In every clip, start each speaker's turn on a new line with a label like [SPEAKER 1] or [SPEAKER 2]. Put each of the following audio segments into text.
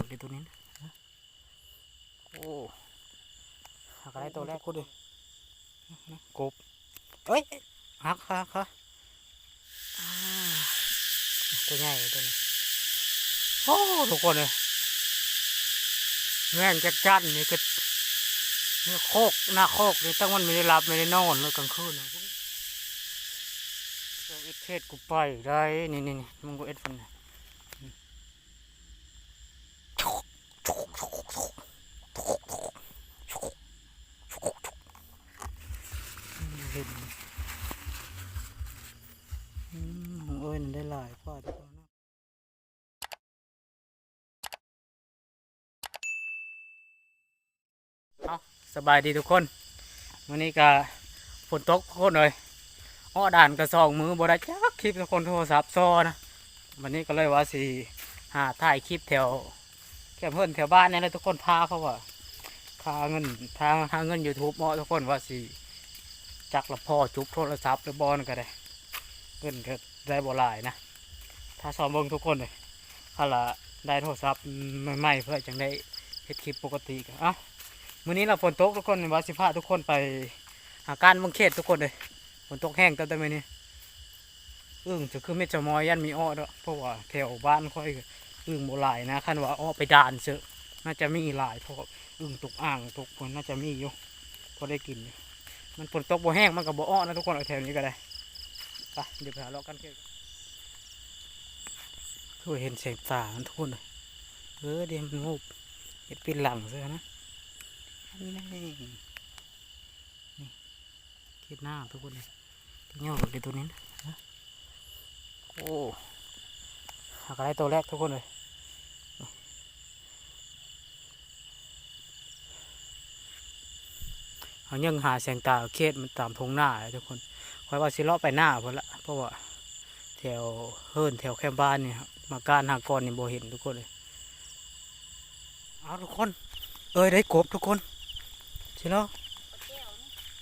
[SPEAKER 1] อเดี๋ยวตัวนี้นะโอ้หักอะไรตัวแรกกูดิกบเอ้ยหักหักหักอ่าตัวใหญ่ตัวนี้โอ้ทุกคนเลยแม่งจัดจันนี่ก็เนี่ยโคกหน้าโคกนี่ตั้งวันไม่ได้หลับไม่ได้นอนเลยกลางคืนนะเจ้าเอ็ดเทศกูไปได้นี่นี่นี่มึงกูเอ็ดฟันนะ เห็นอืมของเอ้ยนั่นได้หลายกว่าที่เขานะเอา สบายดีทุกคนวันนี้ก็ฝนตกทุกคนเลยอ้อด่านกระสองมือบได้จักคลิปทุกคนโทรศัพท์ซอนะวันนี้ก็เลยว่าสิหาถ่ายคลิปแถวแค่เพื่อนแถวบ้านเนี่ยเลยทุกคนพาเพราว่าพาเงินทางทางเงินยูทูบเหมาะทุกคนว่าสิจักละพ่อจุบโทรศัพท์หรือบอลก็ได้เงินก็ได้บ่หลายนะถ้าซ้อมเบิ่งทุกคนเลยถ้าละได้โทรศัพท์ใหม่ๆเพื่อจังได้เฮ็ดคลิปปกติกันเอ้า มื้อนี้เราฝนตกทุกคนว่าสิพาทุกคนไปหาการบังเขตทุกคนเลยฝนตกแห้งตั้งแต่มื้อนี้อึ้งจะคือเม็ดจะมอยยันมีอ้อเด้อเพราะว่าแถวบ้านค่อยอึ้งบ่หลายนะคันว่าอ้อไปด่านเจอะน่าจะมีหลายเพราะอึ้งตกอ่างตกคนน่าจะมีอยู่พอได้กินมันฝนตกบ่แห้งมันกับบ่อ้อนะทุกคนเอาแถวนี้ก็ได้ไปเดี๋ยวไปหาเลาะกันเถอะคือเห็นแสงตามทุกคนเลยเออเดี๋ยวมันงูบเห็ดปีนหลังเสือนะ อันนี้นี่นี่คิดหน้าทุกคนเลยเงี้ยวเดี๋ยตัวนี้นะโอ้หากอะไรตัวแรกทุกคนเลยเขายังหาแสงตาเขตมันตามทงหน้าเลยทุกคนคอยว่าสิเลาะไปหน้าเพิ่นละเพราะว่าแถวเฮิรนแถวแคมบ้านเนี่ยมาการหากรนี่บ่เห็นทุกคนเลยเอาทุกคน เอ้ยได้กบทุกคน สิเลาะ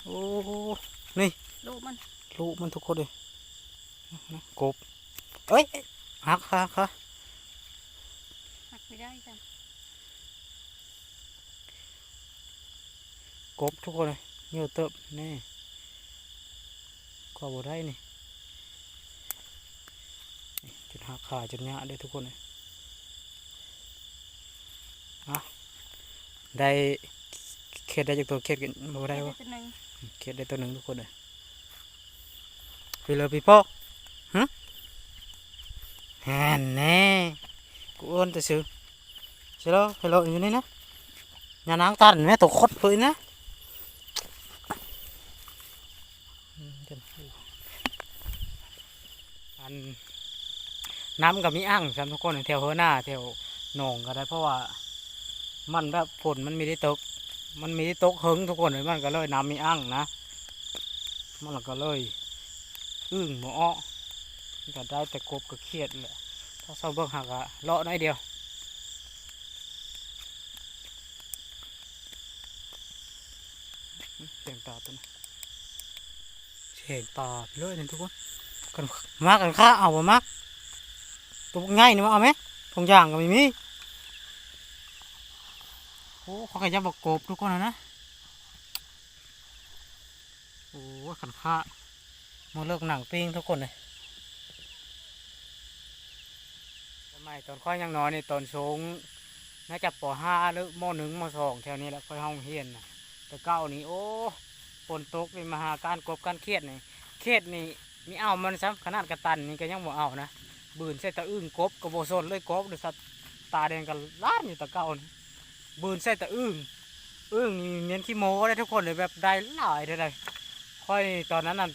[SPEAKER 1] โอ้นี่
[SPEAKER 2] ลูกมัน
[SPEAKER 1] ลูกมันทุกคนเลยนะกบเอ้ยหักหักหัก
[SPEAKER 2] หักไม่ได้จ้ะ
[SPEAKER 1] กบทุกคนเลยเยอะเติบแน่ก็บ่ได้นี่นี่จุดหักขาจุดหยาได้ทุกคนเลยอะได้ เขตได้จากตัวเขตกันบ่ได้วะ
[SPEAKER 2] ตัวหนึ่ง
[SPEAKER 1] เขตได้ตัวหนึ่งทุกคนเลยพี่เลยพี่พ่อฮะแฮ่นแน่กูเอิ้นแต่ซื้อใช่แล้วฮัลโหลอยู่นี่นะอย่านางตันแม่ตัวคดเลยนะอืมเดี๋ยวอันน้ำกับมีอ่างสำทุกคนแถวเฮอหน้าแถวหนองก็ได้เพราะว่ามันแบบฝนมันมีได้ตก มันมีได้ตกเฮงทุกคนเลยมันก็เลยน้ำมีอ่างนะ มันก็เลย อึ้งหมอมันก็ได้แต่กบก็เครียดแหละถ้าเศร้าเบิ่งหักอะเลาะน้อยเดียวเสียงตาตัวนี้เห็นปลาไปเลยนี่ทุกคนกันมากกันค่าเอาบ่มากตัวง่ายนี่มาเอาไหมทงย่างก็ไม่มี โอ้เขาขยับบอกกบทุกคนนะนะโอ้ขันค่ามาเลิกหนังปิ้งทุกคนเลยสมัยตอนค่อยยังน้อยนี่ตอนสูงน่าจะปห้าหรือมหนึ่งมสองแถวนี้แหละค่อยห้องเฮียนนะแต่เก้านี่โอ้ฝนตกนี่มหาการกบการเครียดนี่เขตนี่มีเอามันซ้ำขนาดกระตันนี่ก็ยังบ่เอานะ บืนใส่ตะอึ้งกบกระโบซนเลยกบเดือสัตตาแดงกันล้านอยู่ตะเก้านี่ บืนใส่ตะอึ้งอึ้งนี่เมียนขี้โม้ได้ทุกคนเลยแบบได้หลายได้เลยค่อยตอนนั้นน่ะ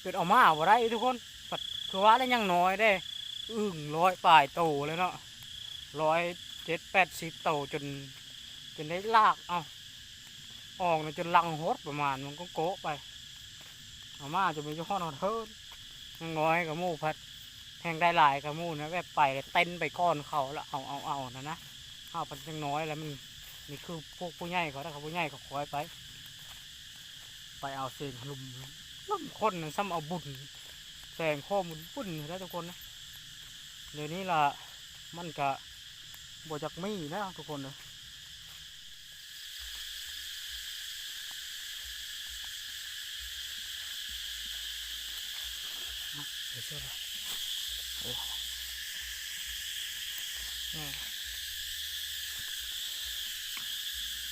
[SPEAKER 1] เกิดออกมาบ่ได้ทุกคนปัดคือว่าได้ยังน้อยได้อึ้งร้อยปลายโตเลยเนาะร้อยเจ็ดแปดสิบโตจนจนได้ลากเอาออกจนลังหดประมาณมันก็โกะไปเอามาจะมีเจ้าข้อนอนเทินยังน้อยกับมูพัดแทงได้หลายกับมูนะแบบไปเต้นไปก้อนเขาแล้วเอาเอาเอานะนะ เอาพันยังน้อยแล้วมันนี่คือพวกผู้ใหญ่เขาถ้าเขาผู้ใหญ่เขาคอยไป ไปเอาเสียงลุมลุมคนน่ะซ้ำเอาบุญแสงข้อมุนปุ่นได้ทุกคนนะเดี๋ยวนี้ล่ะมันก็บ่จักมีนะทุกคนเลยเอาเดี๋ยวช่วยเลยโอ้นี่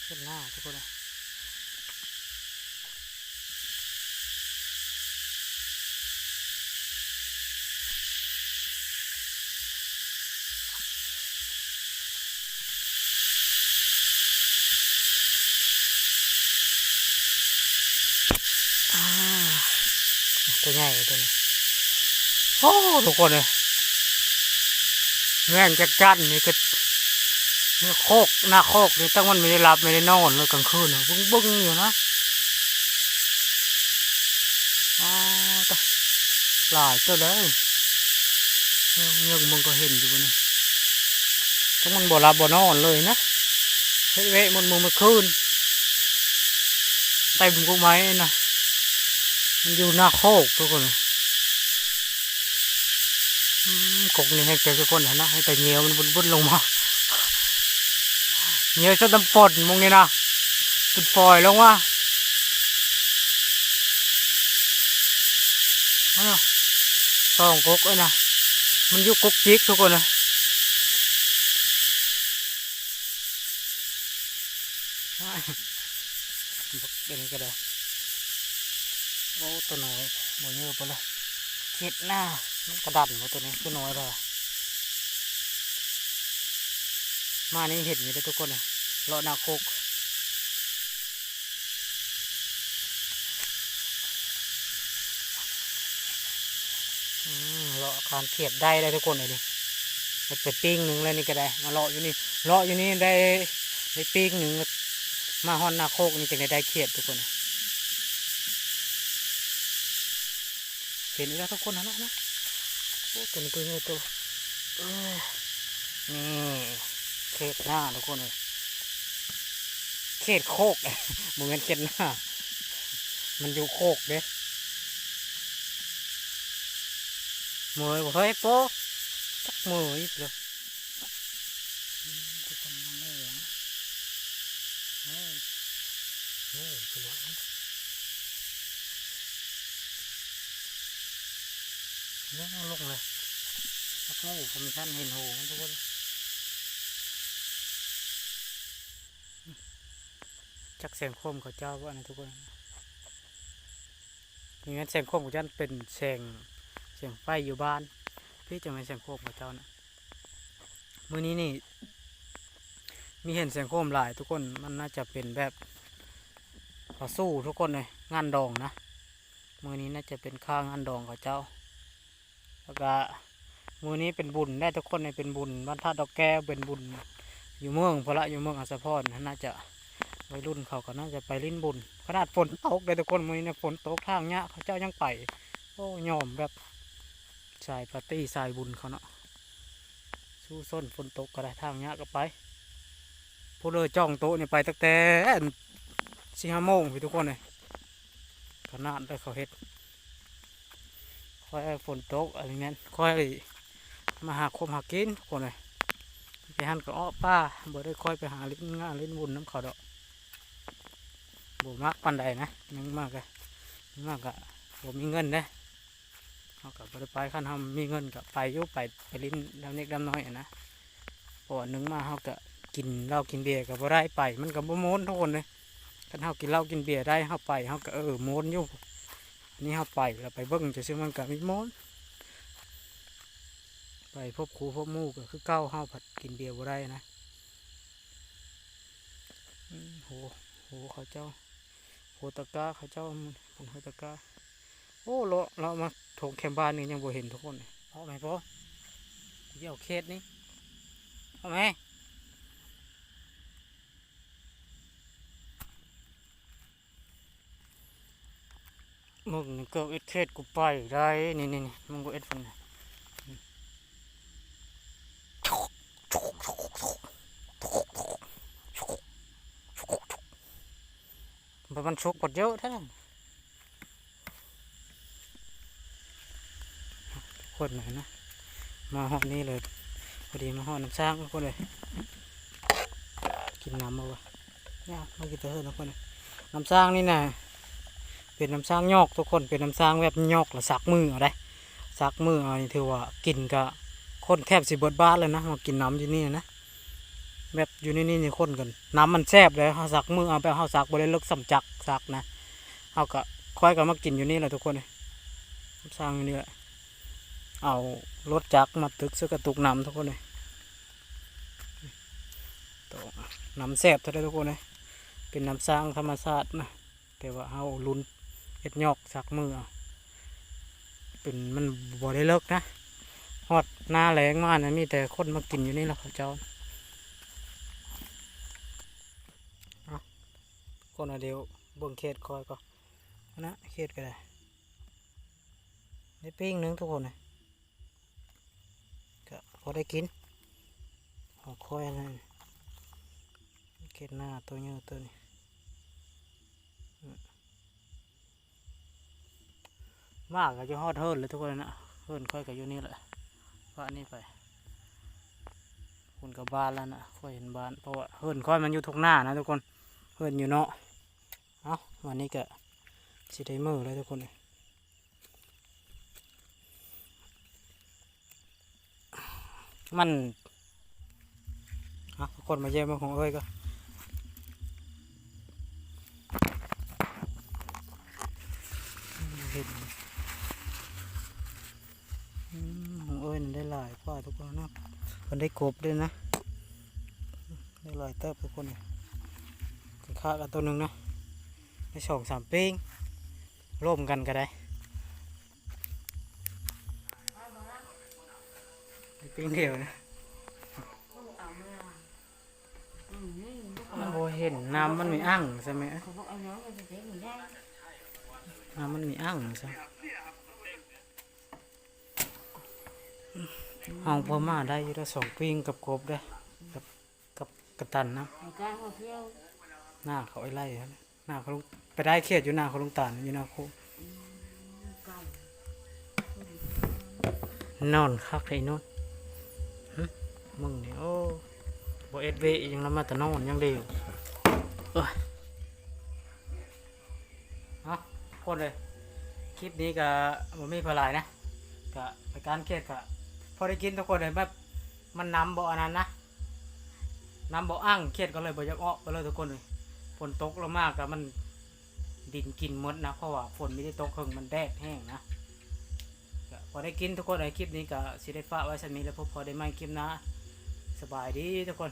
[SPEAKER 1] ขึ้นหน้าทุกคนเลยอ่าตัวใหญ่ตัวนี้โอ้ทุกคนเลยแม่งจักจันนี่ก็ โคกหน้าโคกเนี่ยตั้งมันไม่ได้หลับไม่ได้นอนเลยกลางคืนบึ้งบึ้งอยู่นะอ๋อตายหลายตัวเลยเนี่ยมึงก็เห็นอยู่นี่ตั้งมันบ่หลับบ่นอนเลยนะเฮ้ยเว้ยมันมึงมื่อคืนเต็มกูไหมนะมันอยู่หน้าโคกทุกคนอืมกกนี่ให้เจอทุกคนเห็นนะให้แต่เหนียวมันบุนๆลงมา เหนียจนตำปดมองนี่นะปุดฟอยลงมาอาเนาะสองกกเอ้ยนะมันยู่กกจิกทุกคนเลยว้ายบักเป็นก็ได้โอ้ตัวน้อยบ่เยอะไปเลยเห็ดหน้ามันกระดันว่าตัวนี้ตัวน้อยเลยมานี่เห็ดอยู่เลยทุกคนเลย เลาะนาโคกเลาะคานเขียดได้ได้ทุกคนเลยดิไปเป็ดปิ้งหนึ่งเลยนี่ก็ได้ มาเลาะอยู่นี่เลาะอยู่นี่ได้ได้ปิ้งหนึ่งมาฮอนนาโคกนี่จะได้ได้เขียดทุกคนเลยเห็นอีกแล้วทุกคนนะนะโอ้ตัวนี้ตัวนี้ตัวนี่เขตหน้าทุกคนเลย ขตโคกเหมือนเขตหน้า มันอยู่โคกเด้มือเฮ้ยโป๊ะจักมืออีกเลยทุกคนนั่งเล่นเฮ้ยเฮ้ยไปเลยเลี้ยงลงเลยสักโง่ผมชั้นเห็นหูมันทุกคน จักเสียงคมเขาเจ้าว่านะทุกคนอย่างนั้นเสียงคมของฉันเป็นเสียงเสียงไฟอยู่บ้าน พี่จะไม่เสียงคมของเจ้านะมื้อนี้นี่ มีเห็นเสียงคมหลาย ทุกคนมันน่าจะเป็นแบบต่อสู้ทุกคนเลยงานดองนะมื้อนี้น่าจะเป็นข้างานดองของเจ้า แล้วก็มือนี้เป็นบุญได้ทุกคนในเป็นบุญบ้านท่าดอกแก้วเป็นบุญอยู่เมืองพละอยู่เมืองอัสสะพรน่าจะ วัยรุ่นเขาก็น่าจะไปลิ้นบุญขนาดฝนตกเลยทุกคนมือเนี่ยฝนตกทางเนี้ยเขาเจ้ายังไปโอ้ยอมแบบสายปาร์ตี้สายบุญเขาเนาะสู้ส้นฝนตกก็ได้ทางเนี้ยก็ไปผู้เลยจ้องโต๊ะนี่ไปตั้งแต่สี่ห้าโมงพี่ทุกคนเลยขนาดได้เขาเฮ็ดค่อยฝนตกอะไรเงี้ยค่อยมาหาคมหากินทุกคนเลยไปหันกับอ้อป้าบ่ได้ค่อยไปหาลิ้นงานลิ้นบุญน้ำเขาดอก บ่มากปันใดนะยังมากอะยังมากอะบ่มีเงินนะเขากับบ่ได้ไปขั้นทำมีเงินกับไปยุไปไปลิ้นดำเล็กดำน้อยอะนะเพราะว่าหนึ่งมาเขาก็กินเหล้ากินเบียร์กับบ่ได้ไป มันกับบ่โม้นทุกคนเลยคันเขากินเหล้ากินเบียร์ได้เขาไปเขาก็เออโม้นอยู่นนี้เราไปเราไปเบิ้งจะซื้อมันกับมิโมนไปพบครูพบมู่ก็คือเก้าเฮาผัดกินเบียร์บ่ได้นะโหโหเขาเจ้า โหตะกาเขาเจ้าผมโหตะกาโอ้เราเรามาถงแคมบ้านนี่ยังบ่เห็นทุกคนเอาไหมพ่อเดี๋ยวเคสนี้เอาไหมมึงนี่ก็เอ็ดเคสกูไปได้นี่นี่นี่มึงก็เอ็ดฟันนะ มันมันชุกกดเยอะแท้คนไหนนะ มาหอดนี้เลย พอดีมาหอดน้ำช้างทุกคนเลย กินน้ำมาวะเนี่ยมากินเตอร์ทุกคนน้ำสร้างนี่นะเป็นน้ำสร้างยอกทุกคน เป็นน้ำสร้างแบบยอกแล้วสักมืออาได้สักมืออานี่ถือว่ากินก็คนแทบสิเบิดบ้านเลยนะมากินน้ำอยู่นี่นะ แบบอยู่นี่นี่นี่คนกันน้ำมันแซ่บเลยเขาสักมือเอาไปเขาสักบริเลิกสำจักสักนะเขาก็ค่อยกันมากินอยู่นี่แหละทุกคนเลยน้ำสร้างนี่แหละเอารถจักรมาตึกซื้อกระตุกน้ำทุกคนเลยตัวน้ำแซ่บเท่าได้ทุกคนเลยเป็นน้ำสร้างธรรมชาตินะแต่ว่าเอาลุนเอ็ดยอกสักมือเป็นมันบ่ได้เลิกนะฮอดหน้าแรงมากนะมีแต่คนมากินอยู่นี่แหละครับเจ้าเอา คนเอาเดียวเบิ่งเขตคอยก็นะเขตก็ได้ได้ปิ้งหนึงทุกคนเลยก็พอได้กินหอคอยอะไรนี่เกล็ดหน้าตัวเนี้ยตัวนี้มากก็จะฮอดเฮิร์นเลยทุกคนนะเฮิร์นค่อยก็อยู่นี่แหละว่านี่ไปคุณกับบ้านแล้วนะค่อยเห็นบ้านเพราะว่าเฮิร์นค่อยมันอยู่ทุกหน้านะทุกคนเฮิร์นอยู่เนาะ เอาวันนี้ก็สิได้มือเลยทุกคนมันอะทุกคนมาเยี่ยมของเอ้ยก็เห็นของเอ้ยนั่นได้หลายกว่าทุกคนนะคนได้กบด้วยนะได้หลายเติบทุกคนเลยค่ากันตัวหนึ่งนะ ได้สองสามปิ้งร่วมกันก็ได้ได้ปิ้งเดียวนะมันบ่เห็นน้ำมันมีอ่างใช่ไหม
[SPEAKER 2] เขาบอกเอาน้องไปเด็กมันได้
[SPEAKER 1] น้ำมันมีอ่างใช่ห้องพอมาได้อยู่ละสองปิ้งกับกบได้อกับกับกระตันนะ
[SPEAKER 2] ในการเขาเที่ยว
[SPEAKER 1] หน้าเขาไอ้ไล่ครับ หน้าเขาลุงไปได้เขียดอยู่หน้าเขาลุงตาลอยู่หน้าโคกนอนคักไอ้นอนหึมึงนี่โอ้บ่เอ็ดเวยังละมาแต่นอนยังเดียวเอ้ยเอาคนเลยคลิปนี้ก็บ่มีพลายนะก็ไปการเครียดก็พอได้กินทุกคนเลยแบบมันน้ำบ่อันนั้นนะน้ำบ่อ่างเครียดก็เลยบ่อยากออกก็เลยทุกคนเลย ฝนตกแล้วมากก็มันดินกินมดนะเพราะว่าฝนไม่ได้ตกเพิ่งมันแดดแห้งนะพอได้กินทุกคนในคลิปนี้ก็สิได้ฝากไว้สักนี้แล้วพอพอได้ไม่คลิปนะ สบายดีทุกคน